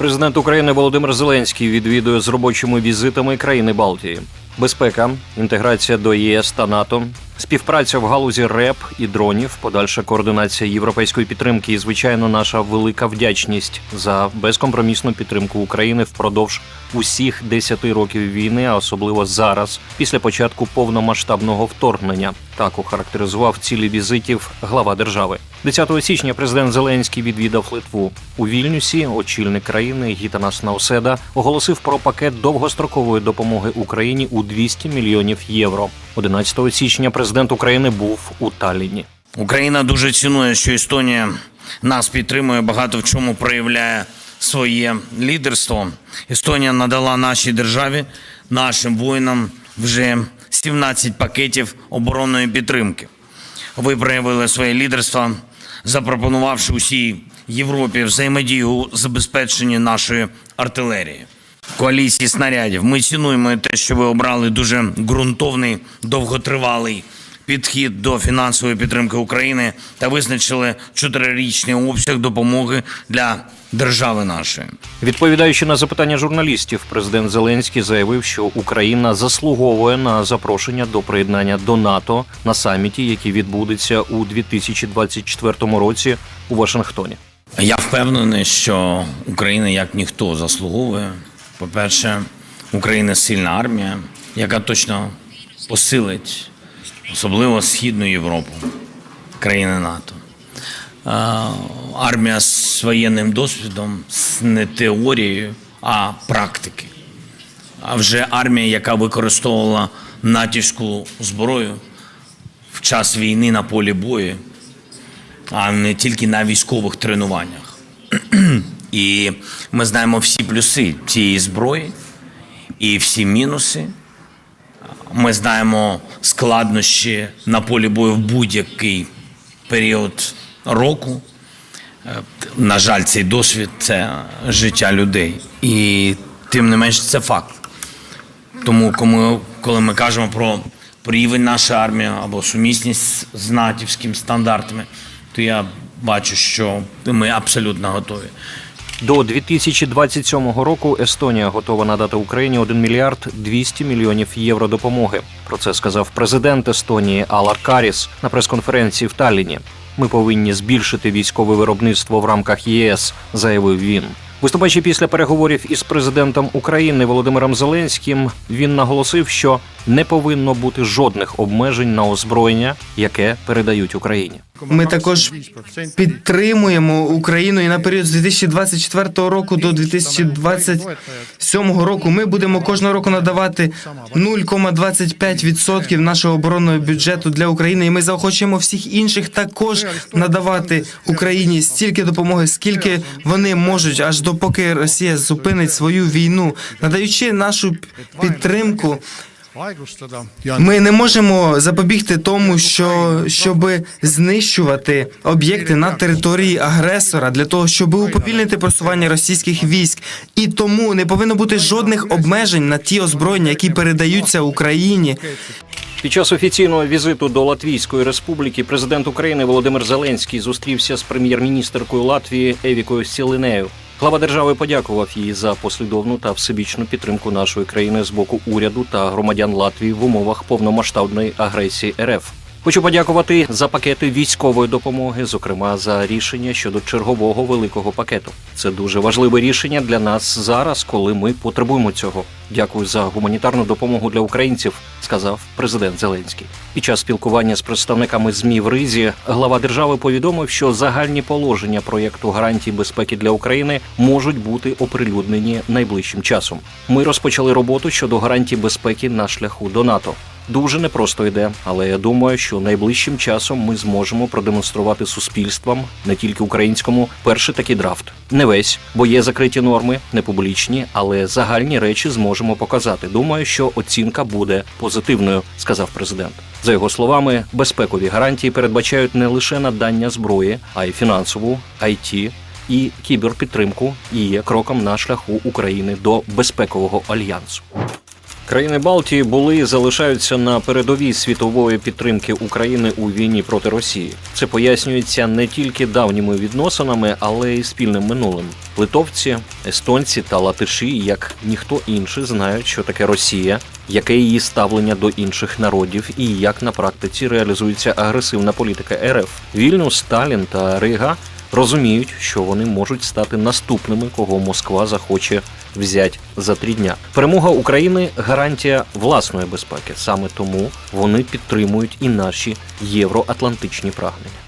Президент України Володимир Зеленський відвідує з робочими візитами країни Балтії. Безпека, інтеграція до ЄС та НАТО, співпраця в галузі РЕП і дронів, подальша координація європейської підтримки і, звичайно, наша велика вдячність за безкомпромісну підтримку України впродовж усіх 10 років війни, а особливо зараз, після початку повномасштабного вторгнення. Так охарактеризував цілі візитів глава держави. 10 січня президент Зеленський відвідав Литву у Вільнюсі. Очільник країни Гітанас Науседа оголосив про пакет довгострокової допомоги Україні у 200 мільйонів євро. 11 січня президент України був у Талліні. Україна дуже цінує, що Естонія нас підтримує, багато в чому проявляє своє лідерство. Естонія надала нашій державі, нашим воїнам вже 17 пакетів оборонної підтримки. Ви проявили своє лідерство, запропонувавши усій Європі взаємодію у забезпеченні нашої артилерії. Коаліції снарядів. Ми цінуємо те, що ви обрали дуже ґрунтовний, довготривалий підхід до фінансової підтримки України та визначили чотирирічний обсяг допомоги для держави нашої. Відповідаючи на запитання журналістів, президент Зеленський заявив, що Україна заслуговує на запрошення до приєднання до НАТО на саміті, який відбудеться у 2024 році у Вашингтоні. Я впевнений, що Україна як ніхто заслуговує. По-перше, Україна сильна армія, яка точно посилить особливо Східну Європу, країни НАТО. Армія з воєнним досвідом, з не теорією, а практики. А вже армія, яка використовувала натівську зброю в час війни на полі бою, а не тільки на військових тренуваннях. І ми знаємо всі плюси цієї зброї і всі мінуси. Ми знаємо складнощі на полі бою в будь-який період року. Е, На жаль, цей досвід це життя людей. І тим не менш це факт. Тому, коли, ми кажемо про рівень нашої армії або сумісність з натівськими стандартами, то я бачу, що ми абсолютно готові. До 2027 року Естонія готова надати Україні 1 мільярд 200 мільйонів євро допомоги. Про це сказав президент Естонії Алар Каріс на прес-конференції в Талліні. Ми повинні збільшити військове виробництво в рамках ЄС, заявив він. Виступаючи після переговорів із президентом України Володимиром Зеленським, він наголосив, що не повинно бути жодних обмежень на озброєння, яке передають Україні. Ми також підтримуємо Україну і на період з 2024 року до 2027 року ми будемо кожного року надавати 0,25% нашого оборонного бюджету для України. І ми заохочуємо всіх інших також надавати Україні стільки допомоги, скільки вони можуть, аж допоки Росія зупинить свою війну, надаючи нашу підтримку. Ми не можемо запобігти тому, що щоб знищувати об'єкти на території агресора для того, щоб уповільнити просування російських військ, і тому не повинно бути жодних обмежень на ті озброєння, які передаються Україні. Під час офіційного візиту до Латвійської республіки президент України Володимир Зеленський зустрівся з прем'єр-міністеркою Латвії Евікою Сілинею. Глава держави подякував їй за послідовну та всебічну підтримку нашої країни з боку уряду та громадян Латвії в умовах повномасштабної агресії РФ. Хочу подякувати за пакети військової допомоги, зокрема за рішення щодо чергового великого пакету. Це дуже важливе рішення для нас зараз, коли ми потребуємо цього. Дякую за гуманітарну допомогу для українців, сказав президент Зеленський. Під час спілкування з представниками ЗМІ в Ризі глава держави повідомив, що загальні положення проєкту гарантій безпеки для України можуть бути оприлюднені найближчим часом. Ми розпочали роботу щодо гарантій безпеки на шляху до НАТО. Дуже непросто йде, але я думаю, що найближчим часом ми зможемо продемонструвати суспільствам, не тільки українському, перший такий драфт. Не весь, бо є закриті норми, не публічні, але загальні речі зможемо показати. Думаю, що оцінка буде позитивною, сказав президент. За його словами, безпекові гарантії передбачають не лише надання зброї, а й фінансову, IT і кіберпідтримку і є кроком на шляху України до безпекового альянсу. Країни Балтії були і залишаються на передовій світової підтримки України у війні проти Росії. Це пояснюється не тільки давніми відносинами, але й спільним минулим. Литовці, естонці та латиші, як ніхто інший, знають, що таке Росія, яке її ставлення до інших народів і як на практиці реалізується агресивна політика РФ. Вільнюс, Сталін та Рига розуміють, що вони можуть стати наступними, кого Москва захоче взяти за три дня. Перемога України гарантія власної безпеки. Саме тому вони підтримують і наші євроатлантичні прагнення.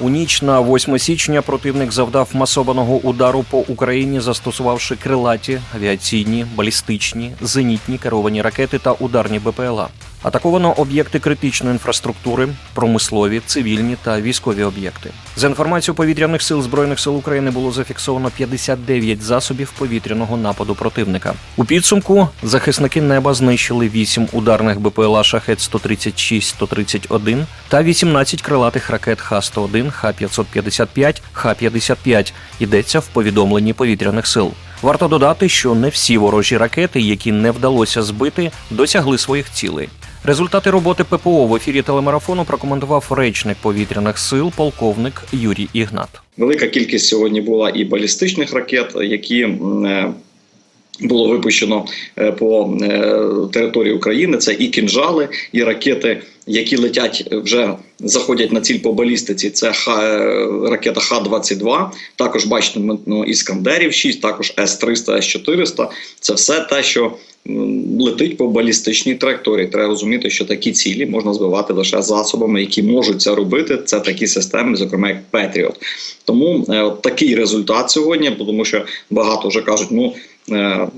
У ніч на 8 січня противник завдав масованого удару по Україні, застосувавши крилаті, авіаційні, балістичні, зенітні керовані ракети та ударні БПЛА. Атаковано об'єкти критичної інфраструктури, промислові, цивільні та військові об'єкти. За інформацією повітряних сил збройних сил України було зафіксовано 59 засобів повітряного нападу противника. У підсумку захисники неба знищили 8 ударних БПЛА Шахет 136 131 та 18 крилатих ракет Х-101, Х-555, Х-55. Йдеться в повідомленні повітряних сил. Варто додати, що не всі ворожі ракети, які не вдалося збити, досягли своїх цілей. Результати роботи ППО в ефірі телемарафону прокоментував речник повітряних сил полковник Юрій Ігнат. Велика кількість сьогодні була і балістичних ракет, які е, було випущено е, по е, території України. Це і кінжали, і ракети, які летять вже заходять на ціль по балістиці. Це ракета Х-22. Також бачите, ну, іскандерів 6, також С-300, С-400. Це все те, що летить по балістичній траєкторії. Треба розуміти, що такі цілі можна збивати лише засобами, які можуть це робити. Це такі системи, зокрема як Петріот. Тому е, от такий результат сьогодні, тому що багато вже кажуть, ну. е,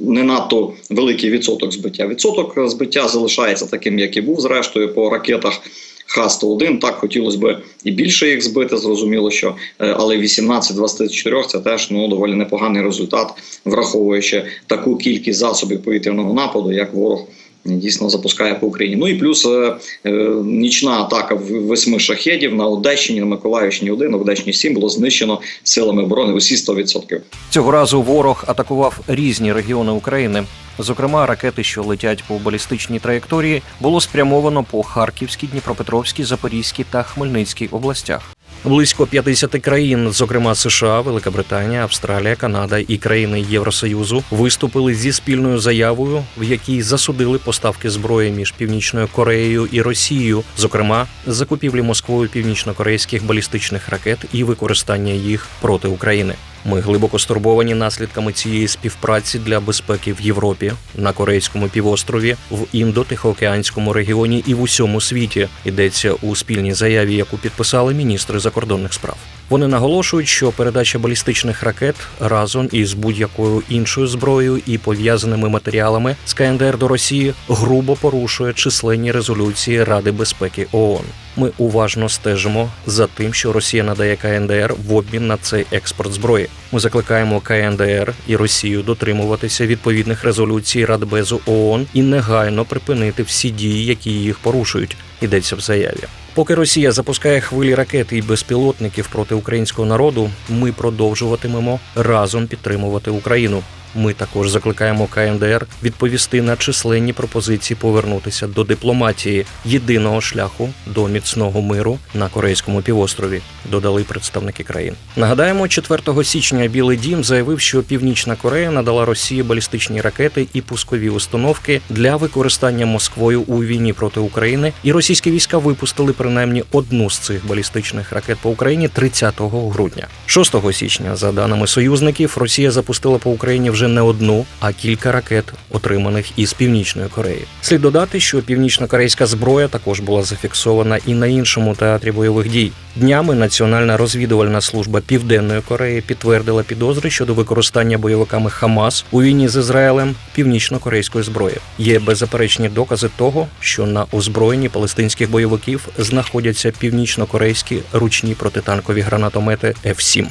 Не надто великий відсоток збиття. Відсоток збиття залишається таким, як і був зрештою по ракетах Х-101. Так хотілося б і більше їх збити. Зрозуміло, що е, але 18 24 це теж ну доволі непоганий результат, враховуючи таку кількість засобів повітряного нападу, як ворог. Дійсно запускає по Україні. Ну і плюс е, е, нічна атака восьми шахедів на Одещині, на Миколаївщині 1, на Одещині 7 було знищено силами оборони усі 100%. Цього разу ворог атакував різні регіони України. Зокрема, ракети, що летять по балістичній траєкторії, було спрямовано по Харківській, Дніпропетровській, Запорізькій та Хмельницькій областях. Близько 50 країн, зокрема США, Велика Британія, Австралія, Канада і країни Євросоюзу, виступили зі спільною заявою, в якій засудили поставки зброї між Північною Кореєю і Росією, зокрема закупівлі Москвою північно-корейських балістичних ракет і використання їх проти України. Ми глибоко стурбовані наслідками цієї співпраці для безпеки в Європі, на Корейському півострові, в індо-тихоокеанському регіоні і в усьому світі. Йдеться у спільній заяві, яку підписали міністри закордонних справ. Вони наголошують, що передача балістичних ракет разом із будь-якою іншою зброєю і пов'язаними матеріалами з КНДР до Росії грубо порушує численні резолюції Ради безпеки ООН. Ми уважно стежимо за тим, що Росія надає КНДР в обмін на цей експорт зброї. Ми закликаємо КНДР і Росію дотримуватися відповідних резолюцій Радбезу ООН і негайно припинити всі дії, які їх порушують. Йдеться в заяві. Поки Росія запускає хвилі ракет і безпілотників проти українського народу, ми продовжуватимемо разом підтримувати Україну. Ми також закликаємо КНДР відповісти на численні пропозиції повернутися до дипломатії єдиного шляху до міцного миру на корейському півострові. Додали представники країн. Нагадаємо, 4 січня Білий Дім заявив, що Північна Корея надала Росії балістичні ракети і пускові установки для використання Москвою у війні проти України. І російські війська випустили принаймні одну з цих балістичних ракет по Україні 30 грудня. 6 січня, за даними союзників, Росія запустила по Україні вже не одну, а кілька ракет, отриманих із Північної Кореї. Слід додати, що північно-корейська зброя також була зафіксована і на іншому театрі бойових дій. Днями Національна розвідувальна служба Південної Кореї підтвердила підозри щодо використання бойовиками Хамас у війні з Ізраїлем північно-корейської зброї. Є беззаперечні докази того, що на озброєнні палестинських бойовиків знаходяться північно-корейські ручні протитанкові гранатомети F-7.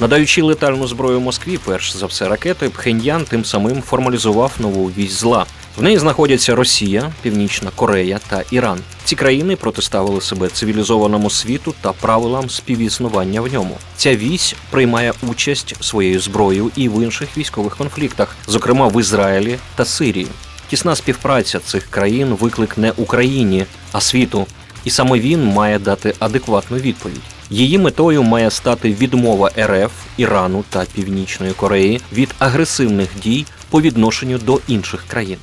Надаючи летальну зброю Москві, перш за все ракети, Пхеньян тим самим формалізував нову вісь зла. В неї знаходяться Росія, Північна Корея та Іран. Ці країни протиставили себе цивілізованому світу та правилам співіснування в ньому. Ця вісь приймає участь своєю зброєю і в інших військових конфліктах, зокрема в Ізраїлі та Сирії. Тісна співпраця цих країн виклик не Україні, а світу. І саме він має дати адекватну відповідь. Її метою має стати відмова РФ, Ірану та Північної Кореї від агресивних дій по відношенню до інших країн.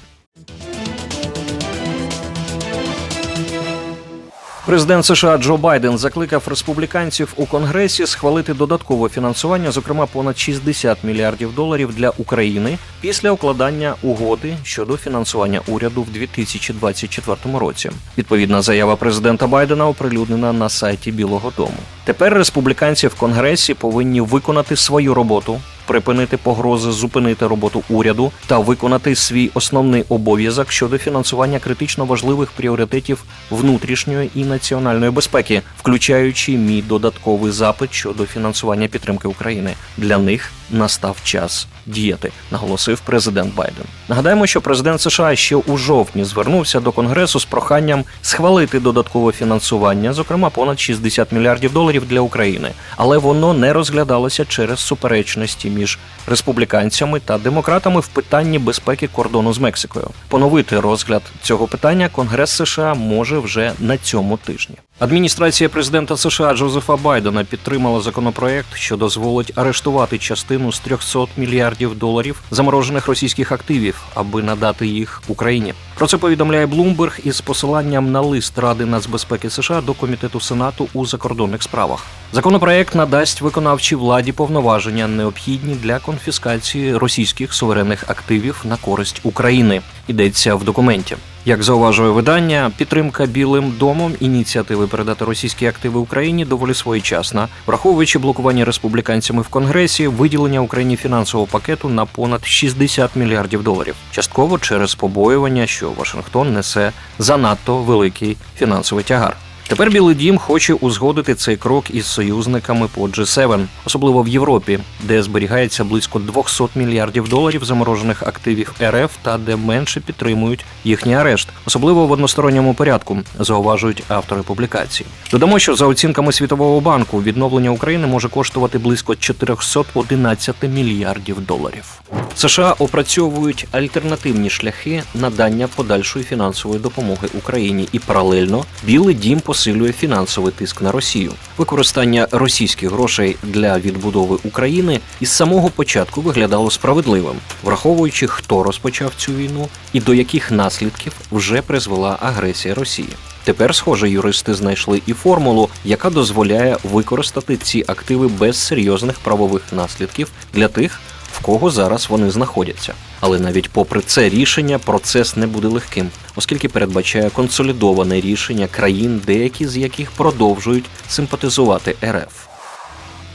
Президент США Джо Байден закликав республіканців у Конгресі схвалити додаткове фінансування, зокрема понад 60 мільярдів доларів для України після укладання угоди щодо фінансування уряду в 2024 році. Відповідна заява президента Байдена оприлюднена на сайті Білого Дому. Тепер республіканці в Конгресі повинні виконати свою роботу. Припинити погрози, зупинити роботу уряду та виконати свій основний обов'язок щодо фінансування критично важливих пріоритетів внутрішньої і національної безпеки, включаючи мій додатковий запит щодо фінансування підтримки України. Для них настав час діяти, наголосив президент Байден. Нагадаємо, що президент США ще у жовтні звернувся до Конгресу з проханням схвалити додаткове фінансування, зокрема понад 60 мільярдів доларів для України, але воно не розглядалося через суперечності між республіканцями та демократами в питанні безпеки кордону з Мексикою. Поновити розгляд цього питання Конгрес США може вже на цьому тижні. Адміністрація президента США Джозефа Байдена підтримала законопроект, що дозволить арештувати частину з 300 мільярдів доларів заморожених російських активів, аби надати їх Україні. Про це повідомляє Bloomberg із посиланням на лист Ради нацбезпеки США до комітету Сенату у закордонних справах. Законопроект надасть виконавчій владі повноваження, необхідні для конфіскації російських суверенних активів на користь України. Йдеться в документі. Як зауважує видання, підтримка Білим домом ініціативи передати російські активи Україні доволі своєчасна, враховуючи блокування республіканцями в Конгресі, виділення Україні фінансового пакету на понад 60 мільярдів доларів, частково через побоювання, що Вашингтон несе занадто великий фінансовий тягар. Тепер Білий Дім хоче узгодити цей крок із союзниками по G7, особливо в Європі, де зберігається близько 200 мільярдів доларів заморожених активів РФ та де менше підтримують їхній арешт, особливо в односторонньому порядку, зауважують автори публікації. Додамо, що за оцінками Світового банку відновлення України може коштувати близько 411 мільярдів доларів. США опрацьовують альтернативні шляхи надання подальшої фінансової допомоги Україні, і паралельно Білий Дім посилює фінансовий тиск на Росію. Використання російських грошей для відбудови України із самого початку виглядало справедливим, враховуючи, хто розпочав цю війну і до яких наслідків вже призвела агресія Росії. Тепер, схоже, юристи знайшли і формулу, яка дозволяє використати ці активи без серйозних правових наслідків для тих, кого зараз вони знаходяться. Але навіть попри це рішення, процес не буде легким, оскільки передбачає консолідоване рішення країн, деякі з яких продовжують симпатизувати РФ.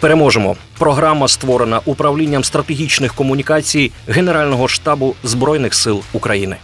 Переможемо. Програма створена управлінням стратегічних комунікацій Генерального штабу Збройних сил України.